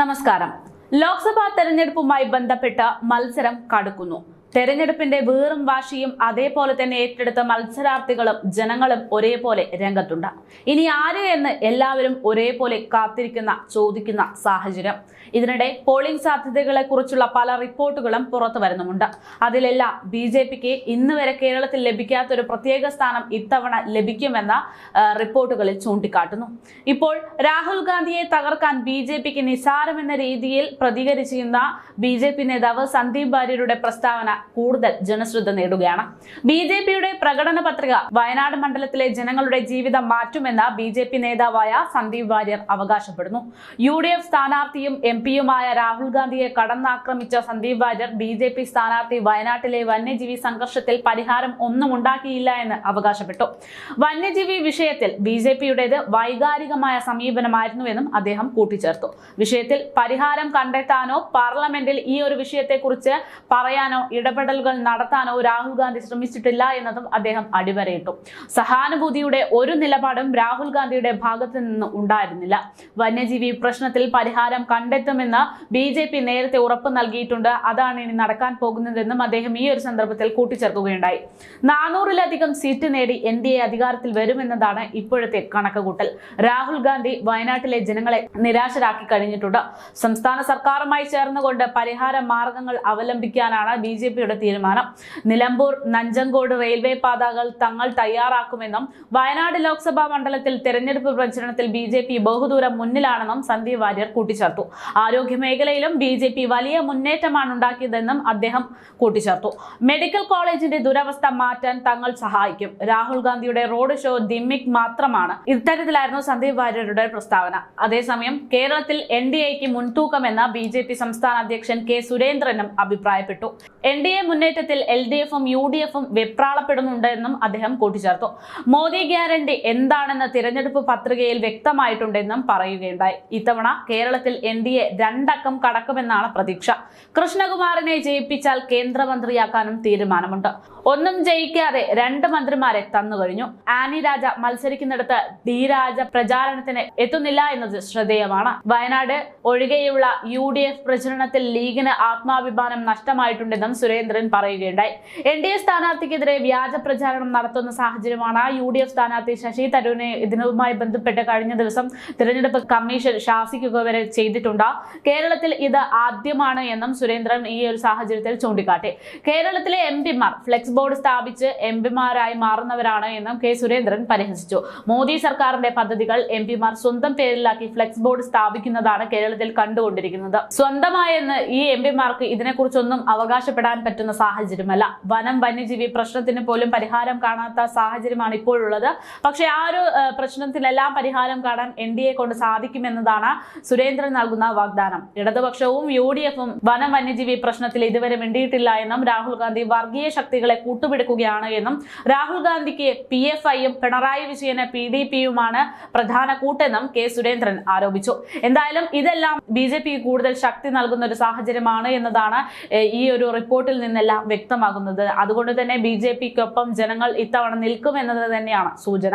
നമസ്കാരം. ലോക്സഭാ തെരഞ്ഞെടുപ്പുമായി ബന്ധപ്പെട്ട മത്സരം കടുക്കുന്നു. തെരഞ്ഞെടുപ്പിന്റെ വീറും വാശിയും അതേപോലെ തന്നെ ഏറ്റെടുത്ത മത്സരാർത്ഥികളും ജനങ്ങളും ഒരേപോലെ രംഗത്തുണ്ട്. ഇനി ആര് എന്ന് എല്ലാവരും ഒരേപോലെ കാത്തിരിക്കുന്ന ചോദിക്കുന്ന സാഹചര്യം. ഇതിനിടെ പോളിംഗ് സാധ്യതകളെ കുറിച്ചുള്ള പല റിപ്പോർട്ടുകളും പുറത്തു വരുന്നുമുണ്ട്. അതിലെല്ലാം ബി ജെ പിക്ക് ഇന്ന് വരെ കേരളത്തിൽ ലഭിക്കാത്ത ഒരു പ്രത്യേക സ്ഥാനം ഇത്തവണ ലഭിക്കുമെന്ന റിപ്പോർട്ടുകളിൽ ചൂണ്ടിക്കാട്ടുന്നു. ഇപ്പോൾ രാഹുൽ ഗാന്ധിയെ തകർക്കാൻ ബി ജെ പിക്ക് നിസാരമെന്ന രീതിയിൽ പ്രതികരിച്ചിരുന്ന ബി ജെ പി നേതാവ് സന്ദീപ് ഭാര്യരുടെ പ്രസ്താവന കൂടുതൽ ജനശ്രദ്ധ നേടുകയാണ്. ബി ജെ പിയുടെ പ്രകടന പത്രിക വയനാട് മണ്ഡലത്തിലെ ജനങ്ങളുടെ ജീവിതം മാറ്റുമെന്ന് ബി ജെ പി നേതാവായ സന്ദീപ് വാര്യർ അവകാശപ്പെടുന്നു. യു ഡി എഫ് സ്ഥാനാർത്ഥിയും എം പിയുമായ രാഹുൽ ഗാന്ധിയെ കടന്നാക്രമിച്ച Sandeep Warrier B J P സ്ഥാനാർത്ഥി വയനാട്ടിലെ വന്യജീവി സംഘർഷത്തിൽ പരിഹാരം ഒന്നും ഉണ്ടാക്കിയില്ല എന്ന് അവകാശപ്പെട്ടു. വന്യജീവി വിഷയത്തിൽ ബി ജെ പിയുടേത് വൈകാരികമായ സമീപനമായിരുന്നുവെന്നും അദ്ദേഹം കൂട്ടിച്ചേർത്തു. വിഷയത്തിൽ പരിഹാരം കണ്ടെത്താനോ പാർലമെന്റിൽ ഈ ഒരു വിഷയത്തെക്കുറിച്ച് പറയാനോ ഇടപെടലുകൾ നടത്താനോ രാഹുൽ ഗാന്ധി ശ്രമിച്ചിട്ടില്ല എന്നതും അദ്ദേഹം അടിവരയിട്ടു. സഹാനുഭൂതിയുടെ ഒരു നിലപാടും രാഹുൽ ഗാന്ധിയുടെ ഭാഗത്തു നിന്ന് ഉണ്ടായിരുന്നില്ല. വന്യജീവി പ്രശ്നത്തിൽ പരിഹാരം കണ്ടെത്തുമെന്ന് ബി ജെ പി നേരത്തെ ഉറപ്പ് നൽകിയിട്ടുണ്ട്. അതാണ് ഇനി നടക്കാൻ പോകുന്നതെന്നും അദ്ദേഹം ഈ ഒരു സന്ദർഭത്തിൽ കൂട്ടിച്ചേർക്കുകയുണ്ടായി. നാനൂറിലധികം സീറ്റ് നേടി എൻ ഡി എ അധികാരത്തിൽ വരുമെന്നതാണ് ഇപ്പോഴത്തെ കണക്കുകൂട്ടൽ. രാഹുൽ ഗാന്ധി വയനാട്ടിലെ ജനങ്ങളെ നിരാശരാക്കി കഴിഞ്ഞിട്ടുണ്ട്. സംസ്ഥാന സർക്കാരുമായി ചേർന്നുകൊണ്ട് പരിഹാര മാർഗങ്ങൾ അവലംബിക്കാനാണ് ബി ജെ പിയുടെ തീരുമാനം. നിലമ്പൂർ നഞ്ചങ്കോട് റെയിൽവേ പാതകൾ തങ്ങൾ തയ്യാറാക്കുമെന്നും വയനാട് ലോക്സഭാ മണ്ഡലത്തിൽ തെരഞ്ഞെടുപ്പ് പ്രചരണത്തിൽ ബി ജെ പി ബഹുദൂരം മുന്നിലാണെന്നും സന്ദീപ് വാര്യർ കൂട്ടിച്ചേർത്തു. ആരോഗ്യ മേഖലയിലും ബി ജെ പി വലിയ മുന്നേറ്റമാണ് ഉണ്ടാക്കിയതെന്നും അദ്ദേഹം കൂട്ടിച്ചേർത്തു. മെഡിക്കൽ കോളേജിന്റെ ദുരവസ്ഥ മാറ്റാൻ തങ്ങൾ സഹായിക്കും. രാഹുൽ ഗാന്ധിയുടെ റോഡ് ഷോ ദിമ്മിക് മാത്രമാണ്. ഇത്തരത്തിലായിരുന്നു സന്ദീപ് വാര്യരുടെ പ്രസ്താവന. അതേസമയം കേരളത്തിൽ എൻ ഡി എക്ക് മുൻതൂക്കമെന്ന് ബി ജെ പി സംസ്ഥാന അധ്യക്ഷൻ കെ സുരേന്ദ്രനും അഭിപ്രായപ്പെട്ടു. എൻ ഡി എ മുന്നേറ്റത്തിൽ എൽ ഡി എഫും യു ഡി എഫും വെപ്രാളപ്പെടുന്നുണ്ട് എന്നും അദ്ദേഹം കൂട്ടിച്ചേർത്തു. മോദി ഗ്യാരണ്ടി എന്താണെന്ന് തിരഞ്ഞെടുപ്പ് പത്രികയിൽ വ്യക്തമായിട്ടുണ്ടെന്നും പറയുകയുണ്ടായി. ഇത്തവണ കേരളത്തിൽ എൻ ഡി എ രണ്ടക്കം കടക്കുമെന്നാണ് പ്രതീക്ഷ. കൃഷ്ണകുമാറിനെ ജയിപ്പിച്ചാൽ കേന്ദ്രമന്ത്രിയാക്കാനും തീരുമാനമുണ്ട്. ഒന്നും ജയിക്കാതെ രണ്ട് മന്ത്രിമാരെ തന്നു കഴിഞ്ഞു. ആനി രാജ മത്സരിക്കുന്നിടത്ത് ഡി രാജ പ്രചാരണത്തിന് എത്തുന്നില്ല എന്നത് ശ്രദ്ധേയമാണ്. വയനാട് ഒഴികെയുള്ള യു ഡി എഫ് പ്രചരണത്തിൽ ലീഗിന് ആത്മാഭിമാനം നഷ്ടമായിട്ടുണ്ടെന്നും സുരേന്ദ്രൻ പറയുകയുണ്ടായി. എൻ ഡി എ സ്ഥാനാർത്ഥിക്കെതിരെ വ്യാജ പ്രചാരണം നടത്തുന്ന സാഹചര്യമാണ് യു ഡി എഫ് സ്ഥാനാർത്ഥി ശശി തരൂരിനെ ഇതിനുമായി ബന്ധപ്പെട്ട് കഴിഞ്ഞ ദിവസം തിരഞ്ഞെടുപ്പ് കമ്മീഷൻ ശാസിക്കുക വരെ ചെയ്തിട്ടുണ്ട്. കേരളത്തിൽ ഇത് ആദ്യമാണ് എന്നും സുരേന്ദ്രൻ ഈ ഒരു സാഹചര്യത്തിൽ ചൂണ്ടിക്കാട്ടി. കേരളത്തിലെ എം പിമാർ ഫ്ലെക്സ് ബോർഡ് സ്ഥാപിച്ച് എം പിമാരായി മാറുന്നവരാണ് എന്നും കെ സുരേന്ദ്രൻ പരിഹസിച്ചു. മോദി സർക്കാരിന്റെ പദ്ധതികൾ എം പിമാർ സ്വന്തം പേരിലാക്കി ഫ്ലെക്സ് ബോർഡ് സ്ഥാപിക്കുന്നതാണ് കേരളത്തിൽ കണ്ടുകൊണ്ടിരിക്കുന്നത്. സ്വന്തമായെന്ന് ഈ എം പിമാർക്ക് ഇതിനെക്കുറിച്ചൊന്നും അവകാശപ്പെടാൻ പറ്റുന്ന സാഹചര്യമല്ല. വനം വന്യജീവി പ്രശ്നത്തിന് പോലും പരിഹാരം കാണാത്ത സാഹചര്യമാണ് ഇപ്പോഴുള്ളത്. പക്ഷേ ആ ഒരു പ്രശ്നത്തിലെല്ലാം പരിഹാരം കാണാൻ എൻ ഡി എ കൊണ്ട് സാധിക്കുമെന്നതാണ് സുരേന്ദ്രൻ നൽകുന്ന വാഗ്ദാനം. ഇടതുപക്ഷവും യു ഡി എഫും വനം വന്യജീവി പ്രശ്നത്തിൽ ഇതുവരെ മിണ്ടിയിട്ടില്ല എന്നും രാഹുൽ ഗാന്ധി വർഗീയ ശക്തികളെ കൂട്ടുപിടിക്കുകയാണ് എന്നും രാഹുൽ ഗാന്ധിക്ക് പി എഫ് ഐയും പിണറായി വിജയന് പി ഡി പിയുമാണ് പ്രധാന കൂട്ടെന്നും കെ സുരേന്ദ്രൻ ആരോപിച്ചു. എന്തായാലും ഇതെല്ലാം ബി ജെ പിക്ക് കൂടുതൽ ശക്തി നൽകുന്ന ഒരു സാഹചര്യമാണ് എന്നതാണ് ഈ ഒരു റിപ്പോർട്ടിൽ നിന്നെല്ലാം വ്യക്തമാകുന്നത്. അതുകൊണ്ട് തന്നെ ബി ജെ പിക്കൊപ്പം ജനങ്ങൾ ഇത്തവണ നിൽക്കുമെന്നത് തന്നെയാണ് സൂചന.